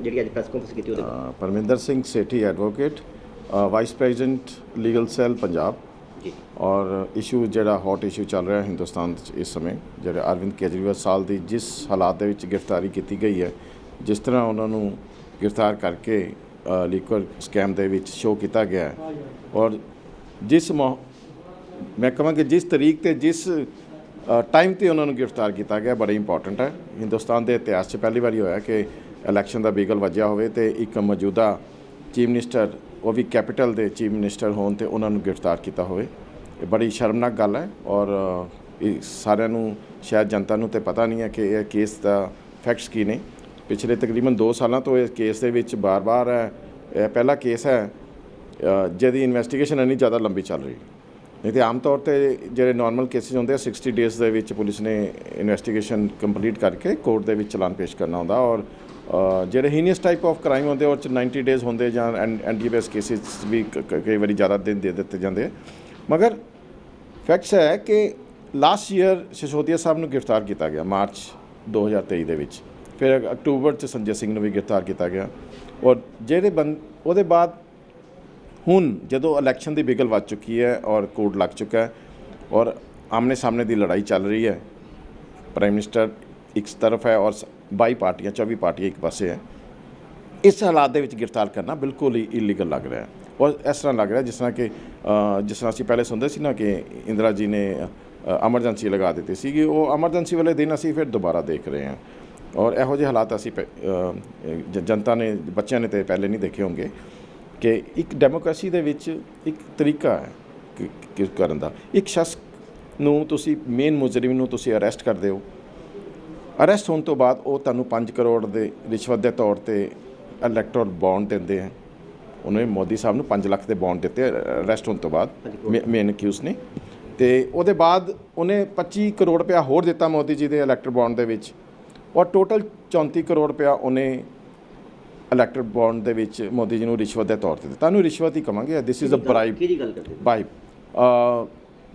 ਜਿਹੜੀ ਅੱਜ press conference ਕੀਤੀ ਉਹਦੇ ਬਾਰੇ। Parminder Singh Sethi advocate vice president legal cell Punjab. ਜੀ। ਔਰ ਇਸ਼ੂ ਜਿਹੜਾ ਹੌਟ ਇਸ਼ੂ ਚੱਲ ਰਿਹਾ ਹਿੰਦੁਸਤਾਨ 'ਚ ਇਸ ਸਮੇਂ ਜਿਹੜਾ ਅਰਵਿੰਦ ਕੇਜਰੀਵਾਲ ਸਾਲ ਦੀ ਜਿਸ ਹਾਲਾਤ ਦੇ ਵਿੱਚ ਗ੍ਰਿਫਤਾਰੀ ਕੀਤੀ ਗਈ ਹੈ ਜਿਸ ਤਰ੍ਹਾਂ ਉਹਨਾਂ ਨੂੰ ਗ੍ਰਿਫਤਾਰ ਕਰਕੇ ਲੀਕਰ ਸਕੈਮ ਦੇ ਵਿੱਚ ਸ਼ੋਅ ਕੀਤਾ ਗਿਆ ਹੈ। ਔਰ ਜਿਸ ਮੌ- ਮੈਂ ਕਹਾਂ ਕਿ ਜਿਸ ਤਰੀਕ ਤੇ ਜਿਸ ਟਾਈਮ ਤੇ ਉਹਨਾਂ ਨੂੰ ਗ੍ਰਿਫਤਾਰ ਕੀਤਾ ਗਿਆ ਬੜਾ ਇੰਪੋਰਟੈਂਟ ਹੈ। ਹਿੰਦੁਸਤਾਨ ਦੇ ਇਤਿਹਾਸ 'ਚ ਪਹਿਲੀ ਵਾਰੀ ਹੋਇਆ ਕਿ ਇਲੈਕਸ਼ਨ ਦਾ ਬਿਗਲ ਵੱਜਿਆ ਹੋਵੇ ਤੇ ਇੱਕ ਮੌਜੂਦਾ ਚੀਫ ਮਿਨਿਸਟਰ, ਉਹ ਵੀ ਕੈਪੀਟਲ ਦੇ ਚੀਫ ਮਿਨਿਸਟਰ ਹੋਣ ਤੇ ਉਹਨਾਂ ਨੂੰ ਗ੍ਰਿਫਤਾਰ ਕੀਤਾ ਹੋਵੇ। ਇਹ ਬੜੀ ਸ਼ਰਮਨਾਕ ਗੱਲ ਹੈ ਔਰ ਇਹ ਸਾਰਿਆਂ ਨੂੰ, ਸ਼ਾਇਦ ਜਨਤਾ ਨੂੰ ਤੇ ਪਤਾ ਨਹੀਂ ਹੈ ਕਿ ਇਹ ਕੇਸ ਦਾ ਫੈਕਟਸ ਕੀ ਨੇ। ਪਿਛਲੇ ਤਕਰੀਬਨ 2 ਸਾਲਾਂ ਤੋਂ ਇਸ ਕੇਸ ਦੇ ਵਿੱਚ ਬਾਰ-ਬਾਰ ਹੈ, ਇਹ ਪਹਿਲਾ ਕੇਸ ਹੈ ਜਿਹਦੀ ਇਨਵੈਸਟੀਗੇਸ਼ਨ ਇੰਨੀ ਜ਼ਿਆਦਾ ਲੰਬੀ ਚੱਲ ਰਹੀ। ਨਹੀਂ ਤੇ ਆਮ ਤੌਰ ਤੇ ਜਿਹੜੇ ਨਾਰਮਲ ਕੇਸਿਸ ਹੁੰਦੇ ਆ 60 ਡੇਜ਼ ਦੇ ਵਿੱਚ ਪੁਲਿਸ ਨੇ ਇਨਵੈਸਟੀਗੇਸ਼ਨ ਕੰਪਲੀਟ ਕਰਕੇ ਕੋਰਟ ਦੇ ਵਿੱਚ ਚਲਾਨ ਪੇਸ਼ ਕਰਨਾ ਹੁੰਦਾ ਔਰ ਜਿਹੜੇ ਹੀਨੀਅਸ ਟਾਈਪ ਆਫ ਕ੍ਰਾਈਮ ਹੁੰਦੇ ਉਹ 'ਚ 90 ਡੇਜ਼ ਹੁੰਦੇ ਜਾਂ ਐਨਡੀਪੀਐਸ ਕੇਸਿਸ ਵੀ ਕ- ਕਈ ਵਾਰੀ ਜ਼ਿਆਦਾ ਦਿਨ ਦੇ ਦਿੱਤੇ ਜਾਂਦੇ ਮਗਰ ਫੈਕਟਸ ਹੈ ਕਿ ਲਾਸਟ ਈਅਰ ਸਿਸੋਦੀਆ ਸਾਹਿਬ ਨੂੰ ਗ੍ਰਿਫਤਾਰ ਕੀਤਾ ਗਿਆ, ਮਾਰਚ 2023 ਦੇ ਵਿੱਚ। ਫਿਰ ਅਕਤੂਬਰ ਚ ਸੰਜੇ ਸਿੰਘ ਨੂੰ ਵੀ ਗ੍ਰਿਫਤਾਰ ਕੀਤਾ ਗਿਆ। ਔਰ ਜਿਹੜੇ ਬੰ, ਉਹਦੇ ਬਾਅਦ ਹੁਣ ਜਦੋਂ ਇਲੈਕਸ਼ਨ ਦੀ ਬਿਗਲ ਵੱਜ ਚੁੱਕੀ ਹੈ ਔਰ ਕੋਡ ਲੱਗ ਚੁੱਕਾ ਹੈ ਔਰ ਆਮਨੇ ਸਾਹਮਣੇ ਦੀ ਲੜਾਈ ਚੱਲ ਰਹੀ ਹੈ ਪ੍ਰਾਈਮ ਮਿਨਿਸਟਰ ਇੱਕ ਤਰਫ ਹੈ ਔਰ 22 ਪਾਰਟੀਆਂ 24 ਪਾਰਟੀਆਂ ਇੱਕ ਪਾਸੇ ਹੈ। ਇਸ ਹਾਲਾਤ ਦੇ ਵਿੱਚ ਗ੍ਰਿਫਤਾਰ ਕਰਨਾ ਬਿਲਕੁਲ ਹੀ ਇਲੀਗਲ ਲੱਗ ਰਿਹਾ ਹੈ। ਔਰ ਇਸ ਤਰ੍ਹਾਂ ਲੱਗ ਰਿਹਾ ਜਿਸ ਤਰ੍ਹਾਂ ਕਿ ਜਿਸ ਤਰ੍ਹਾਂ ਅਸੀਂ ਪਹਿਲੇ ਸੁਣਦੇ ਸੀ ਨਾ ਕਿ ਇੰਦਰਾ ਜੀ ਨੇ ਐਮਰਜੈਂਸੀ ਲਗਾ ਦਿੱਤੀ ਸੀਗੀ, ਉਹ ਐਮਰਜੈਂਸੀ ਵਾਲੇ ਦਿਨ ਅਸੀਂ ਫਿਰ ਦੁਬਾਰਾ ਦੇਖ ਰਹੇ ਹਾਂ। ਔਰ ਇਹੋ ਜਿਹੇ ਹਾਲਾਤ ਅਸੀਂ ਪਹਿ- ਜਨਤਾ ਨੇ, ਬੱਚਿਆਂ ਨੇ ਤੇ ਪਹਿਲੇ ਨਹੀਂ ਦੇਖੇ ਹੋਣਗੇ ਕਿ ਇੱਕ ਡੈਮੋਕ੍ਰੇਸੀ ਦੇ ਵਿੱਚ ਇੱਕ ਤਰੀਕਾ ਹੈ ਕਿ, ਕਰਨ ਦਾ। ਇੱਕ ਸ਼ਖਸ ਨੂੰ ਤੁਸੀਂ, ਮੇਨ ਮੁਜਰਮ ਨੂੰ ਤੁਸੀਂ ਅਰੈਸਟ ਕਰਦੇ ਹੋ। ਅਰੈਸਟ ਹੋਣ ਤੋਂ ਬਾਅਦ ਉਹ ਤੁਹਾਨੂੰ 5 ਕਰੋੜ ਦੇ ਰਿਸ਼ਵਤ ਦੇ ਤੌਰ ਤੇ ਇਲੈਕਟੋਰਲ ਬੌਂਡ ਦਿੰਦੇ ਹਨ ਉਹਨੇ ਮੋਦੀ ਸਾਹਿਬ ਨੂੰ 5 ਲੱਖ ਦੇ ਬੌਂਡ ਦਿੱਤੇ ਅਰੈਸਟ ਹੋਣ ਤੋਂ ਬਾਅਦ ਮੇਨ ਅਕਿਊਜ਼ ਨੇ। ਤੇ ਉਹਦੇ ਬਾਅਦ ਉਹਨੇ 25 ਕਰੋੜ ਰੁਪਇਆ ਹੋਰ ਦਿੱਤਾ ਮੋਦੀ ਜੀ ਦੇ ਇਲੈਕਟਰ ਬੌਂਡ ਦੇ ਵਿੱਚ ਔਰ ਟੋਟਲ 34 ਕਰੋੜ ਰੁਪਇਆ ਉਹਨੇ ਇਲੈਕਟਰ ਬੌਂਡ ਦੇ ਵਿੱਚ ਮੋਦੀ ਜੀ ਨੂੰ ਰਿਸ਼ਵਤ ਦੇ ਤੌਰ ਤੇ ਦਿੱਤਾ। ਤੁਹਾਨੂੰ ਰਿਸ਼ਵਤ ਹੀ ਕਵਾਂਗੇ ਦਿਸ ਇਜ਼ ਅ ਬ੍ਰਾਈਬ ਕਿਹਦੀ ਗੱਲ ਕਰਦੇ ਹੋ? ਬਾਈ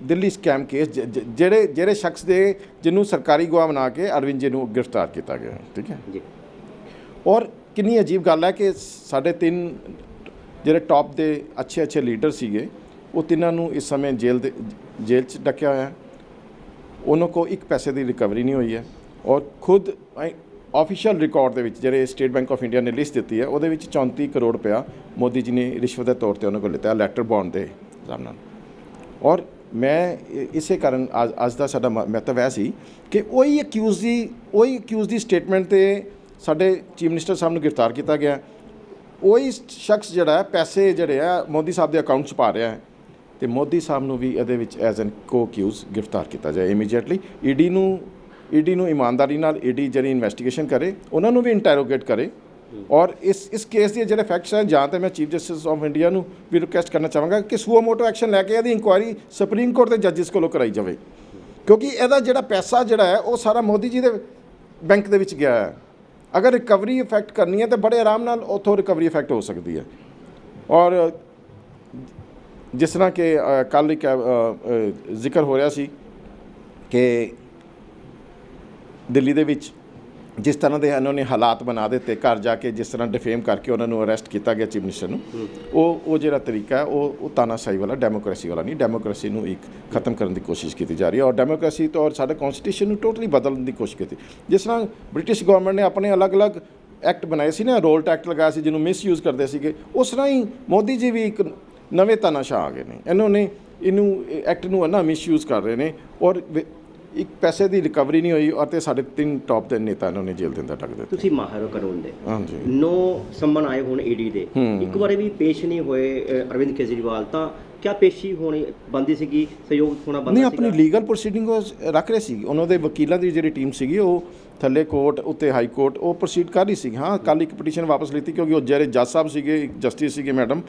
ਦਿੱਲੀ ਸਕੈਮ ਕੇਸ ਜਿਹੜੇ ਜਿਹੜੇ ਸ਼ਖਸ ਦੇ ਜਿਹਨੂੰ ਸਰਕਾਰੀ ਗਵਾਹ ਬਣਾ ਕੇ ਅਰਵਿੰਦ ਜੀ ਨੂੰ ਗ੍ਰਿਫਤਾਰ ਕੀਤਾ ਗਿਆ ਠੀਕ ਹੈ? ਜੀ। ਔਰ ਕਿੰਨੀ ਅਜੀਬ ਗੱਲ ਹੈ ਕਿ ਸਾਡੇ ਤਿੰਨ ਜਿਹੜੇ ਟੌਪ ਦੇ ਅੱਛੇ ਅੱਛੇ ਲੀਡਰ ਸੀਗੇ ਉਹ ਤਿੰਨਾਂ ਨੂੰ ਇਸ ਸਮੇਂ ਜੇਲ੍ਹ ਦੇ ਜੇਲ੍ਹ 'ਚ ਡੱਕਿਆ ਹੋਇਆ ਹੈ। ਉਹਨਾਂ ਕੋ ਇੱਕ ਪੈਸੇ ਦੀ ਰਿਕਵਰੀ ਨਹੀਂ ਹੋਈ ਹੈ। ਔਰ ਖੁਦ ਆਫੀਸ਼ੀਅਲ ਰਿਕਾਰਡ ਦੇ ਵਿੱਚ ਜਿਹੜੇ ਸਟੇਟ ਬੈਂਕ ਆਫ ਇੰਡੀਆ ਨੇ ਲਿਸਟ ਦਿੱਤੀ ਹੈ ਉਹਦੇ ਵਿੱਚ 34 ਕਰੋੜ ਰੁਪਇਆ ਮੋਦੀ ਜੀ ਨੇ ਰਿਸ਼ਵਤ ਦੇ ਤੌਰ ਤੇ ਉਹਨਾਂ ਕੋਲ ਲਿੱਤਾ ਲੈਟਰ ਬੌਂਡ ਦੇ ਹਿਸਾਬ ਨਾਲ। ਔਰ ਮੈਂ ਇਸੇ ਕਾਰਨ ਅੱਜ ਅੱਜ ਦਾ ਸਾਡਾ ਮ- ਮਹੱਤਵ ਹੈ ਸੀ ਕਿ ਉਹੀ ਅਕਿਊਜ਼ ਦੀ, ਉਹੀ ਅਕਿਊਜ਼ ਦੀ ਸਟੇਟਮੈਂਟ ਤੇ ਸਾਡੇ ਚੀਫ ਮਿਨਿਸਟਰ ਸਾਹਿਬ ਨੂੰ ਗ੍ਰਿਫਤਾਰ ਕੀਤਾ ਗਿਆ। ਉਹੀ ਸ਼ਖਸ ਜਿਹੜਾ ਪੈਸੇ ਜਿਹੜੇ ਆ, ਮੋਦੀ ਸਾਹਿਬ ਦੇ ਅਕਾਊਂਟ 'ਚ ਪਾ ਰਿਹਾ ਹੈ। ਤੇ ਮੋਦੀ ਸਾਹਿਬ ਨੂੰ ਵੀ ਇਹਦੇ ਵਿੱਚ ਐਜ਼ ਐਨ ਕੋ ਅਕਿਊਜ਼ ਗ੍ਰਿਫਤਾਰ ਕੀਤਾ ਜਾਏ ਇਮੀਡੀਏਟਲੀ ਈਡੀ ਨੂੰ ਈਡੀ ਨੂੰ ਇਮਾਨਦਾਰੀ ਨਾਲ, ਈਡੀ ਜਿਹੜੀ ਇਨਵੈਸਟੀਗੇਸ਼ਨ ਕਰੇ, ਉਹਨਾਂ ਨੂੰ ਵੀ ਇੰਟਰੋਗੇਟ ਕਰੇ। ਔਰ ਇਸ ਇਸ ਕੇਸ ਦੇ ਜਿਹੜੇ ਫੈਕਟਸ ਹੈ ਜਾਂ ਤਾਂ ਮੈਂ ਚੀਫ ਜਸਟਿਸ ਆਫ ਇੰਡੀਆ ਨੂੰ ਵੀ ਰਿਕੁਐਸਟ ਕਰਨਾ ਚਾਹਾਂਗਾ ਕਿ ਸੂਓ ਮੋਟੋ ਐਕਸ਼ਨ ਲੈ ਕੇ ਇਹਦੀ ਇਨਕੁਆਇਰੀ ਸੁਪਰੀਮ ਕੋਰਟ ਦੇ ਜੱਜਿਸ ਕੋਲੋਂ ਕਰਾਈ ਜਾਵੇ। ਕਿਉਂਕਿ ਇਹਦਾ ਜਿਹੜਾ ਪੈਸਾ ਜਿਹੜਾ ਹੈ, ਉਹ ਸਾਰਾ ਮੋਦੀ ਜੀ ਦੇ ਬੈਂਕ ਦੇ ਵਿੱਚ ਗਿਆ ਹੈ। ਅਗਰ ਰਿਕਵਰੀ ਇਫੈਕਟ ਕਰਨੀ ਹੈ, ਤਾਂ ਬੜੇ ਆਰਾਮ ਨਾਲ ਉਥੋਂ ਰਿਕਵਰੀ ਇਫੈਕਟ ਹੋ ਸਕਦੀ ਹੈ। ਔਰ ਜਿਸ ਤਰ੍ਹਾਂ ਕਿ ਕੱਲ ਇੱਕ ਜ਼ਿਕਰ ਹੋ ਰਿਹਾ ਸੀ ਕਿ ਦਿੱਲੀ ਦੇ ਵਿੱਚ ਜਿਸ ਤਰ੍ਹਾਂ ਦੇ ਇਹਨਾਂ ਨੇ ਹਾਲਾਤ ਬਣਾ ਦਿੱਤੇ ਘਰ ਜਾ ਕੇ ਜਿਸ ਤਰ੍ਹਾਂ ਡਿਫੇਮ ਕਰਕੇ ਉਹਨਾਂ ਨੂੰ ਅਰੈਸਟ ਕੀਤਾ ਗਿਆ ਚੀਫ ਮਿਨਿਸਟਰ ਨੂੰ ਉਹ ਉਹ ਜਿਹੜਾ ਤਰੀਕਾ ਹੈ ਉਹ ਉਹ ਤਾਨਾਸ਼ਾਹੀ ਵਾਲਾ ਡੈਮੋਕ੍ਰੇਸੀ ਵਾਲਾ ਨਹੀਂ ਡੈਮੋਕ੍ਰੇਸੀ ਨੂੰ ਇੱਕ ਖਤਮ ਕਰਨ ਦੀ ਕੋਸ਼ਿਸ਼ ਕੀਤੀ ਜਾ ਰਹੀ ਹੈ ਔਰ ਡੈਮੋਕ੍ਰੇਸੀ ਤੋਂ ਔਰ ਸਾਡੇ ਕਨਸਟੀਟਿਊਸ਼ਨ ਨੂੰ ਟੋਟਲੀ ਬਦਲਣ ਦੀ ਕੋਸ਼ਿਸ਼ ਕੀਤੀ। ਜਿਸ ਤਰ੍ਹਾਂ ਬ੍ਰਿਟਿਸ਼ ਗਵਰਨਮੈਂਟ ਨੇ ਆਪਣੇ ਅਲੱਗ-ਅਲੱਗ ਐਕਟ ਬਣਾਏ ਸੀ ਨਾ ਰੋਲਟ ਐਕਟ ਲਗਾਇਆ ਸੀ ਜਿਹਨੂੰ ਮਿਸਯੂਜ਼ ਕਰਦੇ ਸੀਗੇ ਉਸ ਤਰ੍ਹਾਂ ਹੀ ਮੋਦੀ ਜੀ ਵੀ ਇੱਕ ਨਵੇਂ ਤਾਨਾਸ਼ਾਹ ਆ ਗਏ ਨੇ। ਇਹਨਾਂ ਨੇ ਇਹਨੂੰ ਐਕਟ ਨੂੰ ਨਾ ਮਿਸਯੂਜ਼ ਕਰ ਰਹੇ ਨੇ ਔਰ ਇੱਕ ਪੈਸੇ ਦੀ ਰਿਕਵਰੀ ਨਹੀਂ ਹੋਈ ਅਤੇ ਸਾਡੇ ਤਿੰਨ ਟੌਪ ਦੇ ਨੇਤਾ ਇਹਨਾਂ ਨੇ ਜੇਲ੍ਹ ਦੇ ਅੰਦਰ ਟੱਕ ਦਿੱਤੇ। ਤੁਸੀਂ ਮਾਹਰ ਹੋ ਕਾਨੂੰਨ ਦੇ। ਹਾਂਜੀ। ਨੋ ਸੰਮਨ ਆਏ ਹੁਣ ਈਡੀ ਦੇ। ਇੱਕ ਵਾਰੀ ਵੀ ਪੇਸ਼ ਨਹੀਂ ਹੋਏ ਅਰਵਿੰਦ ਕੇਜਰੀਵਾਲ ਤਾਂ ਕਿਆ ਪੇਸ਼ੀ ਹੋਣੀ ਬੰਦੀ ਸੀਗੀ? ਸਹਿਯੋਗ ਹੋਣਾ ਬੰਦਾ ਨਹੀਂ ਆਪਣੀ ਲੀਗਲ ਪ੍ਰੋਸੀਡਿੰਗ ਰੱਖ ਰਹੇ ਸੀ ਉਹਨਾਂ ਦੇ ਵਕੀਲਾਂ ਦੀ ਜਿਹੜੀ ਟੀਮ ਸੀਗੀ ਉਹ ਥੱਲੇ ਕੋਰਟ ਉੱਤੇ ਹਾਈ ਕੋਰਟ ਉਹ ਪ੍ਰੋਸੀਡ ਕਰ ਰਹੀ ਸੀ ਹਾਂ ਕੱਲ ਇੱਕ ਪਟੀਸ਼ਨ ਵਾਪਸ ਲਈ ਕਿਉਂਕਿ ਉਹ ਜਿਹੜੇ ਜੱਜ ਸਾਹਿਬ ਸੀਗੇ ਇੱਕ ਜਸਟਿਸ ਸੀਗੇ ਮੈਡਮ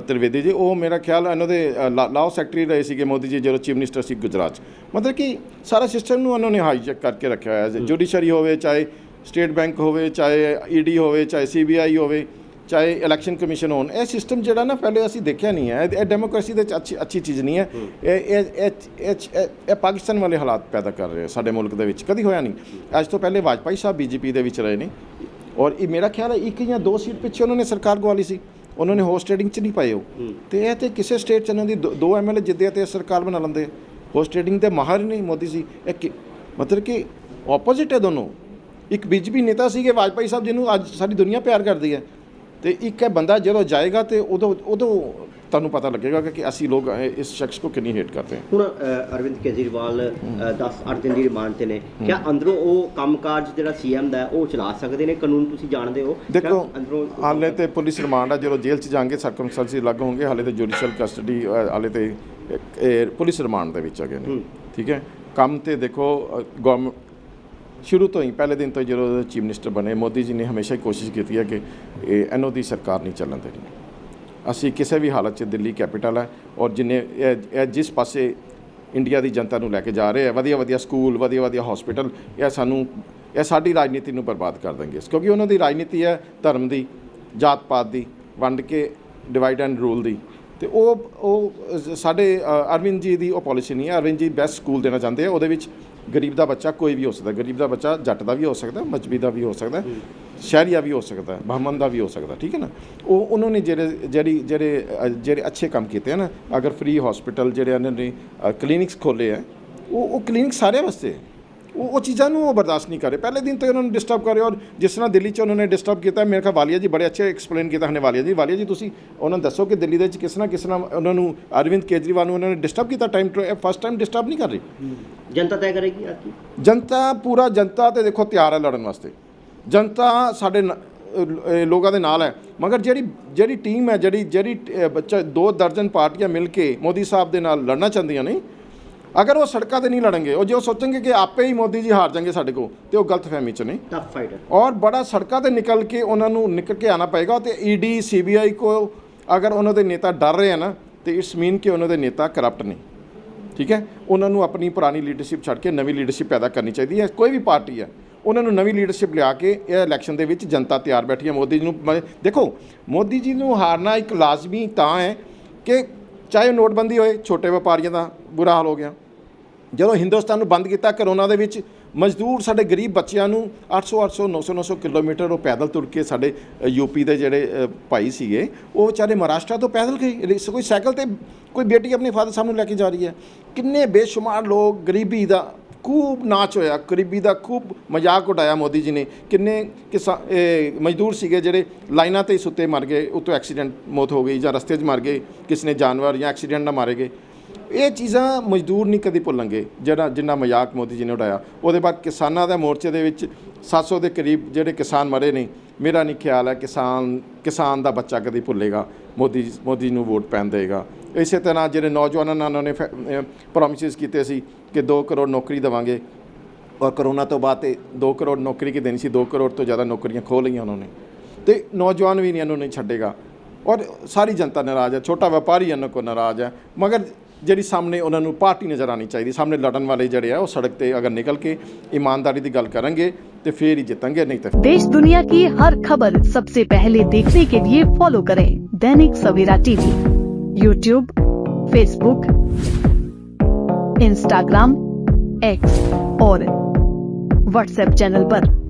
ਤ੍ਰਿਵੇਦੀ ਜੀ ਉਹ ਮੇਰਾ ਖਿਆਲ ਇਹਨਾਂ ਦੇ ਲਾਅ ਸੈਕਟਰੀ ਰਹੇ ਸੀਗੇ ਮੋਦੀ ਜੀ ਜਦੋਂ ਚੀਫ ਮਿਨਿਸਟਰ ਸੀ ਗੁਜਰਾਤ 'ਚ ਮਤਲਬ ਕਿ ਸਾਰਾ ਸਿਸਟਮ ਨੂੰ ਉਹਨਾਂ ਨੇ ਹਾਈਜੈਕ ਕਰਕੇ ਰੱਖਿਆ ਹੋਇਆ ਹੈ ਜੁਡੀਸ਼ਰੀ ਹੋਵੇ ਚਾਹੇ ਸਟੇਟ ਬੈਂਕ ਹੋਵੇ ਚਾਹੇ ਈਡੀ ਹੋਵੇ ਚਾਹੇ ਸੀਬੀਆਈ ਹੋਵੇ ਚਾਹੇ ਇਲੈਕਸ਼ਨ ਕਮਿਸ਼ਨ ਹੋਣ ਇਹ ਸਿਸਟਮ ਜਿਹੜਾ ਨਾ ਪਹਿਲੇ ਅਸੀਂ ਦੇਖਿਆ ਨਹੀਂ ਹੈ ਇਹ- ਡੈਮੋਕ੍ਰੇਸੀ ਦੇ ਅੱਛੀ ਅੱਛੀ ਚੀਜ਼ ਨਹੀਂ ਹੈ ਇਹ ਇਹ ਇਹ ਪਾਕਿਸਤਾਨ ਵਾਲੇ ਹਾਲਾਤ ਪੈਦਾ ਕਰ ਰਹੇ ਸਾਡੇ ਮੁਲਕ ਦੇ ਵਿੱਚ ਕਦੀ ਹੋਇਆ ਨਹੀਂ ਅੱਜ ਤੋਂ ਪਹਿਲੇ ਵਾਜਪਾਈ ਸਾਹਿਬ ਬੀਜੇਪੀ ਦੇ ਵਿੱਚ ਰਹੇ ਨੇ ਔਰ ਇਹ ਮੇਰਾ ਖਿਆਲ ਹੈ ਇੱਕ ਜਾਂ ਦੋ ਸੀਟ ਪਿੱਛੇ ਉਹਨਾਂ ਨੇ ਸਰਕਾਰ ਗਵਾ ਲਈ ਸੀ ਉਹਨਾਂ ਨੇ ਹੋਸਟ ਟ੍ਰੇਡਿੰਗ 'ਚ ਨਹੀਂ ਪਾਏ ਉਹ। ਤੇ ਇਹ ਤੇ ਕਿਸੇ ਸਟੇਟ 'ਚ ਇਹਨਾਂ ਦੀ ਦੋ- ਐਮਐਲਏ ਜਿੱਦੇ ਤੇ ਸਰਕਾਰ ਬਣਾ ਲੈਂਦੇ ਹੋਸਟ ਟ੍ਰੇਡਿੰਗ ਤੇ ਮਾਹਰ ਹੀ ਨਹੀਂ ਮੋਦੀ ਸੀ ਇਹ ਮਤਲਬ ਕਿ ਆਪੋਜ਼ਿਟ ਹੈ ਦੋਨੋਂ। ਇੱਕ ਬੀਜੇਪੀ ਨੇਤਾ ਸੀਗੇ ਵਾਜਪਾਈ ਸਾਹਿਬ ਜਿਹਨੂੰ ਅੱਜ ਸਾਰੀ ਦੁਨੀਆ ਪਿਆਰ ਕਰਦੀ ਹੈ। ਤੇ ਇੱਕ ਹੈ ਬੰਦਾ ਜਦੋਂ ਜਾਏਗਾ ਤੇ ਉਦੋਂ ਉਦੋਂ ਤੁਹਾਨੂੰ ਪਤਾ ਲੱਗੇਗਾ ਕਿ ਅਸੀਂ ਲੋਕ ਇਸ ਸ਼ਖਸ को ਕਿੰਨੀ ਹੇਟ ਕਰਦੇ ਹਾਂ। ਹੁਣ ਅਰਵਿੰਦ ਕੇਜਰੀਵਾਲ 10 8 ਦਿਨ ਦੀ ਰਿਮਾਂਡ ਤੇ ਨੇ। ਕਿਆ ਅੰਦਰੋਂ ਉਹ ਕੰਮਕਾਜ ਜਿਹੜਾ ਸੀਐਮ ਦਾ ਉਹ ਚਲਾ ਸਕਦੇ ਨੇ? ਕਾਨੂੰਨ ਤੁਸੀਂ ਜਾਣਦੇ ਹੋ? ਦੇਖੋ ਅੰਦਰੋਂ ਹਾਲੇ ਤੇ ਪੁਲਿਸ ਰਿਮਾਂਡ ਆ ਜਦੋਂ ਜੇਲ੍ਹ 'ਚ ਜਾਣਗੇ ਸਰਕਮਸਟੈਂਸੀ ਲੱਗ ਹੋਣਗੇ। ਹਾਲੇ ਤੇ ਜੁਡੀਸ਼ੀਅਲ ਕਸਟਡੀ ਹਾਲੇ ਤੇ ਪੁਲਿਸ ਰਿਮਾਂਡ ਦੇ ਵਿੱਚ ਹੈਗੇ ਨੇ। ਠੀਕ ਹੈ? ਕੰਮ ਤੇ ਦੇਖੋ ਗਵਰਨਮੈਂਟ ਸ਼ੁਰੂ ਤੋਂ ਹੀ, ਪਹਿਲੇ ਦਿਨ ਤੋਂ ਹੀ ਜਦੋਂ ਚੀਫ ਮਿਨਿਸਟਰ ਬਣੇ, ਮੋਦੀ ਜੀ ਨੇ ਹਮੇਸ਼ਾ ਹੀ ਕੋਸ਼ਿਸ਼ ਕੀਤੀ ਹੈ ਕਿ ਇਹ ਐਨਓ ਦੀ ਸਰਕਾਰ ਨਹੀਂ ਚੱਲਣ ਦੇਣੀ। ਅਸੀਂ ਕਿਸੇ ਵੀ ਹਾਲਤ 'ਚ ਦਿੱਲੀ ਕੈਪੀਟਲ ਹੈ ਔਰ ਜਿੰਨੇ, ਇਹ ਇਹ ਜਿਸ ਪਾਸੇ ਇੰਡੀਆ ਦੀ ਜਨਤਾ ਨੂੰ ਲੈ ਕੇ ਜਾ ਰਹੇ ਹੈ ਵਧੀਆ ਵਧੀਆ ਸਕੂਲ, ਵਧੀਆ ਵਧੀਆ ਹਸਪੀਟਲ ਇਹ ਸਾਨੂੰ, ਇਹ ਸਾਡੀ ਰਾਜਨੀਤੀ ਨੂੰ ਬਰਬਾਦ ਕਰ ਦੇਣਗੇ ਕਿਉਂਕਿ ਉਹਨਾਂ ਦੀ ਰਾਜਨੀਤੀ ਹੈ ਧਰਮ ਦੀ ਜਾਤ ਪਾਤ ਦੀ, ਵੰਡ ਕੇ ਡਿਵਾਈਡ ਐਂਡ ਰੂਲ ਦੀ। ਤੇ ਉਹ ਉਹ ਸਾਡੇ ਅਰਵਿੰਦ ਜੀ ਦੀ ਉਹ ਪਾਲਿਸੀ ਨਹੀਂ ਹੈ। ਅਰਵਿੰਦ ਜੀ ਬੈਸਟ ਸਕੂਲ ਦੇਣਾ ਚਾਹੁੰਦੇ ਆ, ਉਹਦੇ ਵਿੱਚ ਗਰੀਬ ਦਾ ਬੱਚਾ ਕੋਈ ਵੀ ਹੋ ਸਕਦਾ, ਗਰੀਬ ਦਾ ਬੱਚਾ ਜੱਟ ਦਾ ਵੀ ਹੋ ਸਕਦਾ, ਮਜਬੀ ਦਾ ਵੀ ਹੋ ਸਕਦਾ, ਸ਼ਹਿਰੀਆ ਵੀ ਹੋ ਸਕਦਾ, ਬ੍ਰਾਹਮਣ ਦਾ ਵੀ ਹੋ ਸਕਦਾ, ਠੀਕ ਹੈ ਨਾ? ਉਹ, ਉਹਨਾਂ ਨੇ ਜਿਹੜੇ, ਜਿਹੜੀ, ਜਿਹੜੇ ਜਿਹੜੇ ਅੱਛੇ ਕੰਮ ਕੀਤੇ ਆ ਨਾ, ਅਗਰ ਫ੍ਰੀ ਹਸਪੀਟਲ ਜਿਹੜੇ ਉਹਨਾਂ ਨੇ ਕਲੀਨਿਕਸ ਖੋਲੇ ਆ, ਉਹ ਉਹ ਕਲੀਨਿਕ ਸਾਰੇ ਵਾਸਤੇ ਉਹ ਉਹ ਚੀਜ਼ਾਂ ਨੂੰ ਉਹ ਬਰਦਾਸ਼ਤ ਨਹੀਂ ਕਰ ਰਹੇ। ਪਹਿਲੇ ਦਿਨ ਤੋਂ ਉਹਨਾਂ ਨੂੰ ਡਿਸਟਰਬ ਕਰ ਰਹੇ ਔਰ ਜਿਸ ਤਰ੍ਹਾਂ ਦਿੱਲੀ 'ਚ ਉਹਨਾਂ ਨੇ ਡਿਸਟਰਬ ਕੀਤਾ ਮੇਰੇ ਖਿਆਲ ਵਾਲੀਆ ਜੀ ਬੜੇ ਅੱਛੇ ਐਕਸਪਲੇਨ ਕੀਤਾ ਹਨੇ ਵਾਲੀਆ ਜੀ। ਵਾਲੀਆ ਜੀ ਤੁਸੀਂ ਉਹਨਾਂ ਨੂੰ ਦੱਸੋ ਕਿ ਦਿੱਲੀ ਦੇ ਵਿੱਚ ਕਿਸ ਤਰ੍ਹਾਂ ਕਿਸ ਤਰ੍ਹਾਂ ਉਹਨਾਂ ਨੂੰ ਅਰਵਿੰਦ ਕੇਜਰੀਵਾਲ ਨੂੰ ਉਹਨਾਂ ਨੇ ਡਿਸਟਰਬ ਕੀਤਾ time to first time disturb ਨਹੀਂ ਕਰ ਰਹੀ? ਜਨਤਾ ਤੈਅ ਕਰੇਗੀ ਆ ਕੀ ਜਨਤਾ ਪੂਰਾ ਜਨਤਾ ਤੇ ਦੇਖੋ ਤਿਆਰ ਹੈ ਲੜਨ ਵਾਸਤੇ। ਜਨਤਾ ਸਾਡੇ ਨ- ਲੋਕਾਂ ਦੇ ਨਾਲ ਹੈ। ਮਗਰ ਜਿਹੜੀ ਜਿਹੜੀ ਟੀਮ ਹੈ ਜਿਹੜੀ ਜਿਹੜੀ ਬੱਚਾ ਦੋ ਦਰਜਨ ਪਾਰਟੀਆਂ ਮਿਲ ਕੇ ਮੋਦੀ ਸਾਹਿਬ ਦੇ ਨਾਲ ਲੜਨਾ ਚਾਹੁੰਦੀਆਂ ਨੇ ਅਗਰ ਉਹ ਸੜਕਾਂ ਤੇ ਨਹੀਂ ਲੜਨਗੇ ਉਹ ਜੇ ਉਹ ਸੋਚਣਗੇ ਕਿ ਆਪੇ ਹੀ ਮੋਦੀ ਜੀ ਹਾਰ ਜਾਣਗੇ ਸਾਡੇ ਕੋਲ ਤੇ ਉਹ ਗਲਤਫਹਿਮੀ ਚ ਨੇ। ਟਫ ਫਾਈਟਰ ਔਰ ਬੜਾ ਸੜਕਾਂ ਤੇ ਨਿਕਲ ਕੇ ਉਹਨਾਂ ਨੂੰ ਨਿਕਲ ਕੇ ਆਣਾ ਪਏਗਾ ਤੇ ਈਡੀ ਸੀਬੀਆਈ ਕੋ ਅਗਰ ਉਹਨਾਂ ਦੇ ਨੇਤਾ ਡਰ ਰਹੇ ਆ ਨਾ ਤੇ ਇਟਸ ਮੀਨ ਕਿ ਉਹਨਾਂ ਦੇ ਨੇਤਾ ਕਰਪਟ ਨੇ। ਠੀਕ ਹੈ? ਉਹਨਾਂ ਨੂੰ ਆਪਣੀ ਪੁਰਾਣੀ ਲੀਡਰਸ਼ਿਪ ਛੱਡ ਕੇ ਨਵੀਂ ਲੀਡਰਸ਼ਿਪ ਪੈਦਾ ਕਰਨੀ ਚਾਹੀਦੀ ਹੈ। ਕੋਈ ਵੀ ਪਾਰਟੀ ਹੈ ਉਹਨਾਂ ਨੂੰ ਨਵੀਂ ਲੀਡਰਸ਼ਿਪ ਲਿਆ ਕੇ ਇਹ ਇਲੈਕਸ਼ਨ ਦੇ ਵਿੱਚ ਜਨਤਾ ਤਿਆਰ ਬੈਠੀ ਹੈ। ਮੋਦੀ ਜੀ ਨੂੰ ਦੇਖੋ ਮੋਦੀ ਜੀ ਨੂੰ ਹਾਰਨਾ ਇੱਕ ਲਾਜ਼ਮੀ ਤਾਂ ਹੈ ਕਿ ਚਾਹੇ ਨੋਟਬੰਦੀ ਹੋਏ ਛੋਟੇ ਵਪਾਰੀਆਂ ਦਾ ਬੁਰਾ ਹਾਲ ਹੋ ਗਿਆ। ਜਦੋਂ ਹਿੰਦੁਸਤਾਨ ਨੂੰ ਬੰਦ ਕੀਤਾ ਕਰੋਨਾ ਦੇ ਵਿੱਚ ਮਜ਼ਦੂਰ ਸਾਡੇ ਗਰੀਬ ਬੱਚਿਆਂ ਨੂੰ 800 800 900 900 ਕਿਲੋਮੀਟਰ ਉਹ ਪੈਦਲ ਤੁਰ ਕੇ ਸਾਡੇ ਅ, ਯੂਪੀ ਦੇ ਜਿਹੜੇ ਭਾਈ ਸੀਗੇ ਉਹ ਵਿਚਾਰੇ ਮਹਾਰਾਸ਼ਟਰ ਤੋਂ ਪੈਦਲ ਗਏ। ਕੋਈ ਸਾਈਕਲ ਤੇ ਕੋਈ ਬੇਟੀ ਆਪਣੇ ਫਾਦਰ ਸਾਹਿਬ ਨੂੰ ਲੈ ਕੇ ਜਾ ਰਹੀ ਹੈ। ਕਿੰਨੇ ਬੇਸ਼ੁਮਾਰ ਲੋਕ ਗਰੀਬੀ ਦਾ ਖੂਬ ਨਾਚ ਹੋਇਆ ਗਰੀਬੀ ਦਾ ਖੂਬ ਮਜ਼ਾਕ ਉਡਾਇਆ ਮੋਦੀ ਜੀ ਨੇ। ਕਿੰਨੇ ਕਿਸਾ ਮਜ਼ਦੂਰ ਸੀਗੇ ਜਿਹੜੇ ਲਾਈਨਾਂ ਤੇ ਸੁੱਤੇ ਮਰ ਗਏ ਉਤੋਂ ਐਕਸੀਡੈਂਟ ਮੌਤ ਹੋ ਗਈ ਜਾਂ ਰਸਤੇ 'ਚ ਮਰ ਗਏ ਕਿਸ ਨੇ ਜਾਨਵਰ ਜਾਂ ਐਕਸੀਡੈਂਟ ਨਾਲ ਮਾਰੇ ਗਏ। ਇਹ ਚੀਜ਼ਾਂ ਮਜ਼ਦੂਰ ਨਹੀਂ ਕਦੀ ਭੁੱਲਣਗੇ, ਜਿਹੜਾ ਜਿੰਨਾ ਮਜ਼ਾਕ ਮੋਦੀ ਜੀ ਨੇ ਉਡਾਇਆ। ਉਹਦੇ ਬਾਅਦ ਕਿਸਾਨਾਂ ਦੇ ਮੋਰਚੇ ਦੇ ਵਿੱਚ 700 ਦੇ ਕਰੀਬ ਜਿਹੜੇ ਕਿਸਾਨ ਮਰੇ ਨੇ, ਮੇਰਾ ਨਹੀਂ ਖਿਆਲ ਹੈ ਕਿਸਾਨ ਕਿਸਾਨ ਦਾ ਬੱਚਾ ਕਦੀ ਭੁੱਲੇਗਾ, ਮੋਦੀ ਮੋਦੀ ਨੂੰ ਵੋਟ ਪੈਣ ਦੇਗਾ ਇਸੇ ਤਰ੍ਹਾਂ ਜਿਹੜੇ ਨੌਜਵਾਨਾਂ ਨਾਲ ਉਹਨਾਂ ਨੇ ਪ੍ਰੋਮਿਸਿਸ ਕੀਤੇ ਸੀ ਕਿ 2 ਕਰੋੜ ਨੌਕਰੀ ਦੇਵਾਂਗੇ। ਔਰ ਕਰੋਨਾ ਤੋਂ ਬਾਅਦ ਤੇ 2 ਕਰੋੜ ਨੌਕਰੀ ਕੀ ਦੇਣੀ ਸੀ? 2 ਕਰੋੜ ਤੋਂ ਜ਼ਿਆਦਾ ਨੌਕਰੀਆਂ ਖੋਹ ਲਈਆਂ ਉਹਨਾਂ ਨੇ। ਤੇ ਨੌਜਵਾਨ ਵੀ ਨਹੀਂ ਇਹਨੂੰ ਨਹੀਂ ਛੱਡੇਗਾ। ਔਰ ਸਾਰੀ ਜਨਤਾ ਨਾਰਾਜ਼ ਹੈ, ਛੋਟਾ ਵਪਾਰੀ ਇਹਨਾਂ ਕੋ ਨਾਰਾਜ਼ ਹੈ। ਮਗਰ ਜਿਹੜੀ ਸਾਹਮਣੇ ਉਹਨਾਂ ਨੂੰ ਪਾਰਟੀ ਨਜ਼ਰ ਆਣੀ ਚਾਹੀਦੀ ਸਾਹਮਣੇ ਲੜਨ ਵਾਲੇ ਜਿਹੜੇ ਆ ਉਹ ਸੜਕ ਤੇ ਅਗਰ ਨਿਕਲ ਕੇ ਇਮਾਨਦਾਰੀ ਦੀ ਗੱਲ ਕਰਾਂਗੇ ਤੇ ਫੇਰ ਹੀ ਜਿੱਤਾਂਗੇ ਨਹੀਂ ਤਾਂ देश दुनिया की हर खबर सबसे पहले देखने के लिए फॉलो करें Dainik Savera TV YouTube Facebook Instagram X और व्हाट्सएप चैनल पर।